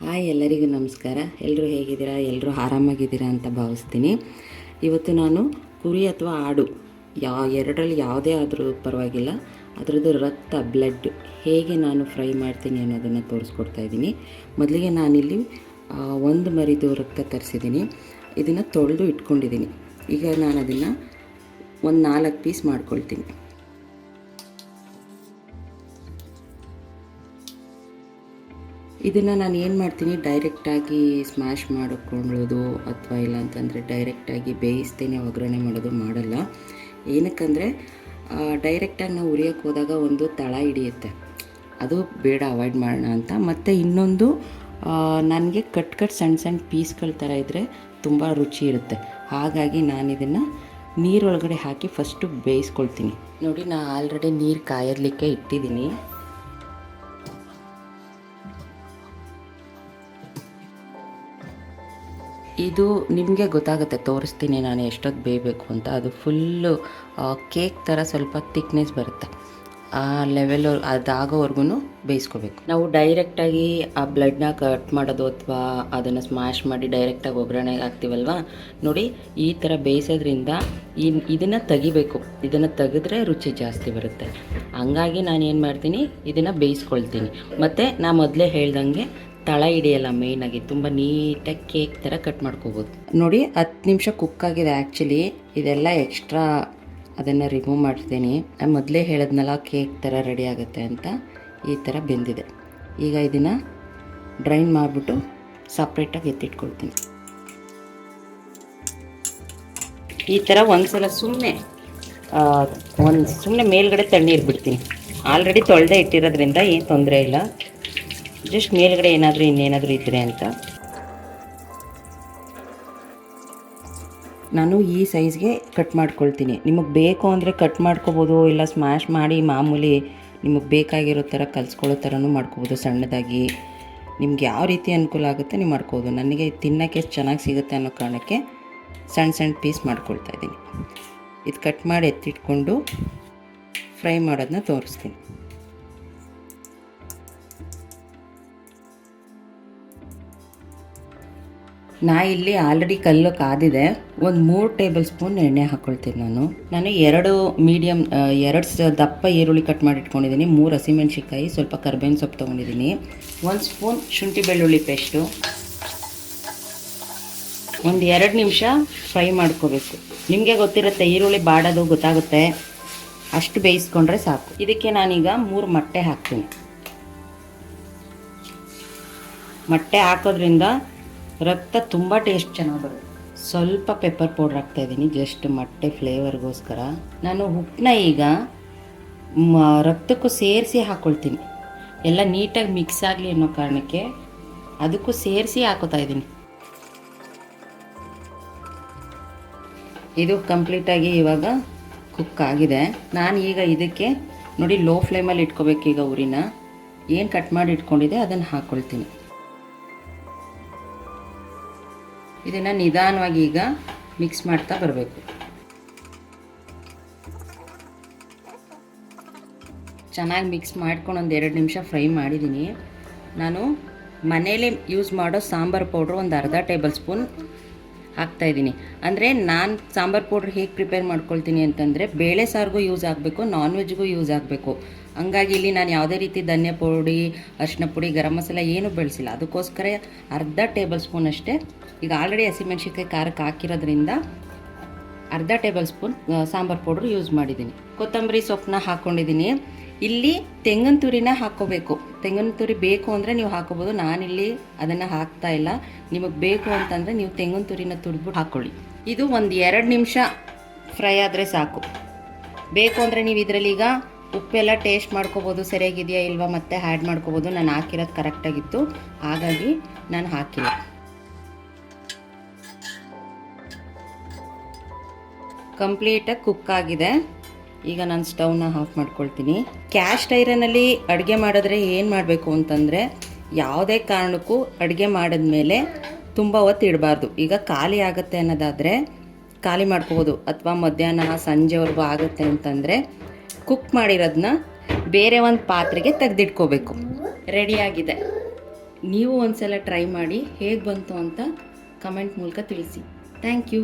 Hi ಎಲ್ಲರಿಗೂ ನಮಸ್ಕಾರ. ಎಲ್ಲರೂ ಹೇಗಿದ್ದೀರಾ? ಎಲ್ಲರೂ ಆರಾಮಾಗಿದ್ದೀರಾ ಅಂತ ಭಾವಿಸ್ತೀನಿ. ಇವತ್ತು ನಾನು ಕುರಿ ಅಥವಾ ಆಡು, ಯಾ, ಎರಡರಲ್ಲಿ ಯಾವುದೇ ಆದರೂ ಪರವಾಗಿಲ್ಲ. ಅದರದ್ದು ರಕ್ತ, ಬ್ಲಡ್ ಹೇಗೆ ನಾನು ಫ್ರೈ ಮಾಡ್ತೀನಿ ಅನ್ನೋದನ್ನು ತೋರಿಸ್ಕೊಡ್ತಾ ಇದ್ದೀನಿ. ಮೊದಲಿಗೆ ನಾನಿಲ್ಲಿ ಒಂದು ಮರಿದು ರಕ್ತ ತರಿಸಿದ್ದೀನಿ. ಇದನ್ನು ತೊಳೆದು ಇಟ್ಕೊಂಡಿದ್ದೀನಿ. ಈಗ ನಾನು ಅದನ್ನು ಒಂದು ನಾಲ್ಕು ಪೀಸ್ ಮಾಡ್ಕೊಳ್ತೀನಿ. ಇದನ್ನು ನಾನು ಏನು ಮಾಡ್ತೀನಿ ಡೈರೆಕ್ಟಾಗಿ ಸ್ಮ್ಯಾಶ್ ಮಾಡಿಕೊಳ್ಳೋದು ಅಥವಾ ಇಲ್ಲ ಅಂತಂದರೆ ಡೈರೆಕ್ಟಾಗಿ ಬೇಯಿಸ್ತೇನೆ, ಒಗ್ಗರಣೆ ಮಾಡೋದು ಮಾಡಲ್ಲ. ಏನಕ್ಕಂದರೆ ಡೈರೆಕ್ಟಾಗಿ ನಾವು ಉರಿಯೋಕ್ಕೆ ಹೋದಾಗ ಒಂದು ತಳ ಹಿಡಿಯುತ್ತೆ. ಅದು ಬೇಡ ಅವಾಯ್ಡ್ ಮಾಡೋಣ ಅಂತ. ಮತ್ತು ಇನ್ನೊಂದು ನನಗೆ ಕಟ್ ಕಟ್ ಸಣ್ಣ ಸಣ್ಣ ಪೀಸ್ಗಳ ಥರ ಇದ್ದರೆ ತುಂಬ ರುಚಿ ಇರುತ್ತೆ. ಹಾಗಾಗಿ ನಾನು ಇದನ್ನು ನೀರೊಳಗಡೆ ಹಾಕಿ ಫಸ್ಟು ಬೇಯಿಸ್ಕೊಳ್ತೀನಿ. ನೋಡಿ ನಾನು ಆಲ್ರೆಡಿ ನೀರು ಕಾಯಲಿಕ್ಕೆ ಇಟ್ಟಿದ್ದೀನಿ. ಇದು ನಿಮಗೆ ಗೊತ್ತಾಗುತ್ತೆ, ತೋರಿಸ್ತೀನಿ ನಾನು ಎಷ್ಟೊತ್ತು ಬೇಯಬೇಕು ಅಂತ. ಅದು ಫುಲ್ಲು ಕೇಕ್ ಥರ ಸ್ವಲ್ಪ ತಿಕ್ನೆಸ್ ಬರುತ್ತೆ. ಆ ಲೆವೆಲ್ ಅದಾಗೋವರೆಗೂ ಬೇಯಿಸ್ಕೋಬೇಕು. ನಾವು ಡೈರೆಕ್ಟಾಗಿ ಆ ಬ್ಲಡ್ನ ಕಟ್ ಮಾಡೋದು ಅಥವಾ ಅದನ್ನು ಸ್ಮ್ಯಾಶ್ ಮಾಡಿ ಡೈರೆಕ್ಟಾಗಿ ಒಗ್ಗರಣೆಗೆ ಹಾಕ್ತೀವಲ್ವ? ನೋಡಿ, ಈ ಥರ ಬೇಯಿಸೋದ್ರಿಂದ ಈ, ಇದನ್ನು ತೆಗಿಬೇಕು. ಇದನ್ನು ತೆಗೆದ್ರೆ ರುಚಿ ಜಾಸ್ತಿ ಬರುತ್ತೆ. ಹಂಗಾಗಿ ನಾನು ಏನು ಮಾಡ್ತೀನಿ, ಇದನ್ನು ಬೇಯಿಸ್ಕೊಳ್ತೀನಿ. ಮತ್ತು ನಾ ಮೊದಲೇ ಹೇಳ್ದಂಗೆ ತಳ ಹಿಡಿಯಲ್ಲ ಮೇಯ್ನಾಗಿ ತುಂಬ ನೀಟಾಗಿ ಕೇಕ್ ಥರ ಕಟ್ ಮಾಡ್ಕೋಬೋದು. ನೋಡಿ, ಹತ್ತು ನಿಮಿಷ ಕುಕ್ ಆಗಿದೆ ಆ್ಯಕ್ಚುಲಿ ಇದೆಲ್ಲ ಎಕ್ಸ್ಟ್ರಾ ಅದನ್ನು ರಿಮೂವ್ ಮಾಡ್ತೀನಿ. ಮೊದಲೇ ಹೇಳಿದ್ನಲ್ಲ ಕೇಕ್ ಥರ ರೆಡಿ ಆಗುತ್ತೆ ಅಂತ. ಈ ಥರ ಬೆಂದಿದೆ. ಈಗ ಇದನ್ನು ಡ್ರೈನ್ ಮಾಡಿಬಿಟ್ಟು ಸಪ್ರೇಟಾಗಿ ಎತ್ತಿಟ್ಕೊಳ್ತೀನಿ. ಈ ಥರ ಒಂದ್ಸಲ ಸುಮ್ಮನೆ ಒಂದು ಸುಮ್ಮನೆ ಮೇಲ್ಗಡೆ ತಣ್ಣೀರು ಬಿಡ್ತೀನಿ. ಆಲ್ರೆಡಿ ತೊಳೆದೇ ಇಟ್ಟಿರೋದ್ರಿಂದ ಏನು ತೊಂದರೆ ಇಲ್ಲ. ಜಸ್ಟ್ ಮೇಲ್ಗಡೆ ಏನಾದರೂ ಇನ್ನೇನಾದರೂ ಇದ್ದರೆ ಅಂತ. ನಾನು ಈ ಸೈಜ್ಗೆ ಕಟ್ ಮಾಡ್ಕೊಳ್ತೀನಿ. ನಿಮಗೆ ಬೇಕು ಅಂದರೆ ಕಟ್ ಮಾಡ್ಕೋಬೋದು, ಇಲ್ಲ ಸ್ಮ್ಯಾಶ್ ಮಾಡಿ ಮಾಮೂಲಿ ನಿಮಗೆ ಬೇಕಾಗಿರೋ ಥರ ಕಲಿಸ್ಕೊಳ್ಳೋ ಥರನೂ ಮಾಡ್ಕೋಬೋದು ಸಣ್ಣದಾಗಿ. ನಿಮ್ಗೆ ಯಾವ ರೀತಿ ಅನುಕೂಲ ಆಗುತ್ತೆ ನೀವು ಮಾಡ್ಕೋಬೋದು. ನನಗೆ ತಿನ್ನೋಕ್ಕೆ ಚೆನ್ನಾಗಿ ಸಿಗುತ್ತೆ ಅನ್ನೋ ಕಾರಣಕ್ಕೆ ಸಣ್ಣ ಸಣ್ಣ ಪೀಸ್ ಮಾಡ್ಕೊಳ್ತಾ ಇದ್ದೀನಿ. ಇದು ಕಟ್ ಮಾಡಿ ಎತ್ತಿಟ್ಕೊಂಡು ಫ್ರೈ ಮಾಡೋದನ್ನ ತೋರಿಸ್ತೀನಿ. ನಾ ಇಲ್ಲಿ ಆಲ್ರೆಡಿ ಕಲ್ಲು ಕಾದಿದೆ. ಒಂದು ಮೂರು ಟೇಬಲ್ ಸ್ಪೂನ್ ಎಣ್ಣೆ ಹಾಕ್ಕೊಳ್ತೀನಿ ನಾನು. ನಾನು ಎರಡು ಮೀಡಿಯಮ್ ಎರಡು ದಪ್ಪ ಈರುಳ್ಳಿ ಕಟ್ ಮಾಡಿ ಇಟ್ಕೊಂಡಿದ್ದೀನಿ ಮೂರು ಹಸಿಮೆಣ್ಸಿಕಾಯಿ ಸ್ವಲ್ಪ ಕರ್ಬೇವಿನ ಸೊಪ್ಪು ತೊಗೊಂಡಿದ್ದೀನಿ ಒಂದು ಸ್ಪೂನ್ ಶುಂಠಿ ಬೆಳ್ಳುಳ್ಳಿ ಪೇಸ್ಟು ಒಂದು ಎರಡು ನಿಮಿಷ ಫ್ರೈ ಮಾಡ್ಕೋಬೇಕು. ನಿಮಗೆ ಗೊತ್ತಿರುತ್ತೆ, ಈರುಳ್ಳಿ ಬಾಡೋದು ಗೊತ್ತಾಗುತ್ತೆ. ಅಷ್ಟು ಬೇಯಿಸ್ಕೊಂಡ್ರೆ ಸಾಕು. ಇದಕ್ಕೆ ನಾನೀಗ ಮೂರು ಮೊಟ್ಟೆ ಹಾಕ್ತೀನಿ. ಮೊಟ್ಟೆ ಹಾಕೋದ್ರಿಂದ ರಕ್ತ ತುಂಬ ಟೇಸ್ಟ್ ಚೆನ್ನಾಗಿ ಬರುತ್ತೆ. ಸ್ವಲ್ಪ ಪೆಪ್ಪರ್ ಪೌಡ್ರ್ ಹಾಕ್ತಾ ಇದ್ದೀನಿ, ಜಸ್ಟ್ ಮೊಟ್ಟೆ ಫ್ಲೇವರ್ಗೋಸ್ಕರ. ನಾನು ಉಪ್ಪನ್ನ ಈಗ ರಕ್ತಕ್ಕೂ ಸೇರಿಸಿ ಹಾಕ್ಕೊಳ್ತೀನಿ ಎಲ್ಲ ನೀಟಾಗಿ ಮಿಕ್ಸ್ ಆಗಲಿ ಅನ್ನೋ ಕಾರಣಕ್ಕೆ ಅದಕ್ಕೂ ಸೇರಿಸಿ ಹಾಕೋತಾ ಇದ್ದೀನಿ. ಇದು ಕಂಪ್ಲೀಟಾಗಿ ಇವಾಗ ಕುಕ್ ಆಗಿದೆ. ನಾನು ಈಗ ಇದಕ್ಕೆ ನೋಡಿ ಲೋ ಫ್ಲೇಮಲ್ಲಿ ಇಟ್ಕೋಬೇಕು ಈಗ ಉರಿನ. ಏನು ಕಟ್ ಮಾಡಿ ಇಟ್ಕೊಂಡಿದೆ ಅದನ್ನು ಹಾಕ್ಕೊಳ್ತೀನಿ ಇದನ್ನು ನಿಧಾನವಾಗಿ ಈಗ ಮಿಕ್ಸ್ ಮಾಡ್ತಾ ಬರಬೇಕು. ಚೆನ್ನಾಗಿ ಮಿಕ್ಸ್ ಮಾಡ್ಕೊಂಡು ಒಂದು ಎರಡು ನಿಮಿಷ ಫ್ರೈ ಮಾಡಿದ್ದೀನಿ ನಾನು ಮನೇಲಿ ಯೂಸ್ ಮಾಡೋ ಸಾಂಬಾರು ಪೌಡ್ರ್ ಒಂದು ಅರ್ಧ ಟೇಬಲ್ ಸ್ಪೂನ್ ಹಾಕ್ತಾಯಿದ್ದೀನಿ ಅಂದರೆ ನಾನು ಸಾಂಬಾರು ಪೌಡ್ರ್ ಹೇಗೆ ಪ್ರಿಪೇರ್ ಮಾಡ್ಕೊಳ್ತೀನಿ ಅಂತಂದರೆ ಬೇಳೆ ಸಾರಿಗೂ ಯೂಸ್ ಆಗಬೇಕು ನಾನ್ ವೆಜ್ಗೂ ಯೂಸ್ ಆಗಬೇಕು. ಹಂಗಾಗಿ ಇಲ್ಲಿ ನಾನು ಯಾವುದೇ ರೀತಿ ಧನ್ಯ ಪುಡಿ ಅರಿಶಿನ ಪುಡಿ, ಗರಂ ಮಸಾಲ ಏನೂ ಬೆಳೆಸಿಲ್ಲ. ಅದಕ್ಕೋಸ್ಕರ ಅರ್ಧ ಟೇಬಲ್ ಸ್ಪೂನ್ ಅಷ್ಟೇ ಈಗ ಆಲ್ರೆಡಿ ಹಸಿಮೆಣ್ಸಿನ್ಕಾಯಿ ಖಾರಕ್ಕೆ ಹಾಕಿರೋದ್ರಿಂದ ಅರ್ಧ table spoon sambar powder use ಮಾಡಿದ್ದೀನಿ. ಕೊತ್ತಂಬರಿ ಸೊಪ್ಪನ್ನ ಹಾಕ್ಕೊಂಡಿದ್ದೀನಿ ಇಲ್ಲಿ ತೆಂಗಿನ ತುರಿನ ಹಾಕ್ಕೋಬೇಕು. ತೆಂಗಿನ ತುರಿ ಬೇಕು ಅಂದರೆ ನೀವು ಹಾಕೋಬೋದು ನಾನಿಲ್ಲಿ ಅದನ್ನು ಹಾಕ್ತಾ ಇಲ್ಲ. ನಿಮಗೆ ಬೇಕು ಅಂತಂದರೆ ನೀವು ತೆಂಗಿನ ತುರಿನ ತುರಿದ್ಬಿಟ್ಟು ಹಾಕ್ಕೊಳ್ಳಿ ಇದು ಒಂದು ಎರಡು ನಿಮಿಷ ಫ್ರೈ ಆದರೆ ಸಾಕು. ಬೇಕು ಅಂದರೆ ನೀವು ಇದರಲ್ಲಿ ಈಗ ಉಪ್ಪೆಲ್ಲ ಟೇಸ್ಟ್ ಮಾಡ್ಕೋಬೋದು. ಸರಿಯಾಗಿದೆಯಾ ಇಲ್ವಾ ಮತ್ತೆ ಆ್ಯಡ್ ಮಾಡ್ಕೋಬೋದು. ನಾನು ಹಾಕಿರೋದು ಕರೆಕ್ಟಾಗಿತ್ತು ಹಾಗಾಗಿ ನಾನು ಹಾಕಿಲ್ಲ. ಕಂಪ್ಲೀಟಾಗಿ ಕುಕ್ ಆಗಿದೆ. ಈಗ ನಾನು ಸ್ಟವ್ನ ಆಫ್ ಮಾಡ್ಕೊಳ್ತೀನಿ. ಕ್ಯಾಸ್ಟ್ ಐರನಲ್ಲಿ ಅಡುಗೆ ಮಾಡಿದ್ರೆ ಏನು ಮಾಡಬೇಕು ಅಂತಂದರೆ, ಯಾವುದೇ ಕಾರಣಕ್ಕೂ ಅಡುಗೆ ಮಾಡಿದ್ಮೇಲೆ ತುಂಬ ಹೊತ್ತು ಇಡಬಾರ್ದು. ಈಗ ಖಾಲಿ ಆಗುತ್ತೆ ಅನ್ನೋದಾದರೆ ಖಾಲಿ ಮಾಡ್ಕೋಬೋದು. ಅಥವಾ ಮಧ್ಯಾಹ್ನ ಸಂಜೆವರೆಗೂ ಆಗುತ್ತೆ ಅಂತಂದರೆ ಕುಕ್ ಮಾಡಿರೋದನ್ನ ಬೇರೆ ಒಂದು ಪಾತ್ರೆಗೆ ತೆಗೆದಿಟ್ಕೋಬೇಕು. ರೆಡಿಯಾಗಿದೆ ನೀವು ಒಂದ್ಸಲ ಟ್ರೈ ಮಾಡಿ ಹೇಗೆ ಬಂತು ಅಂತ ಕಮೆಂಟ್ ಮೂಲಕ ತಿಳಿಸಿ. Thank you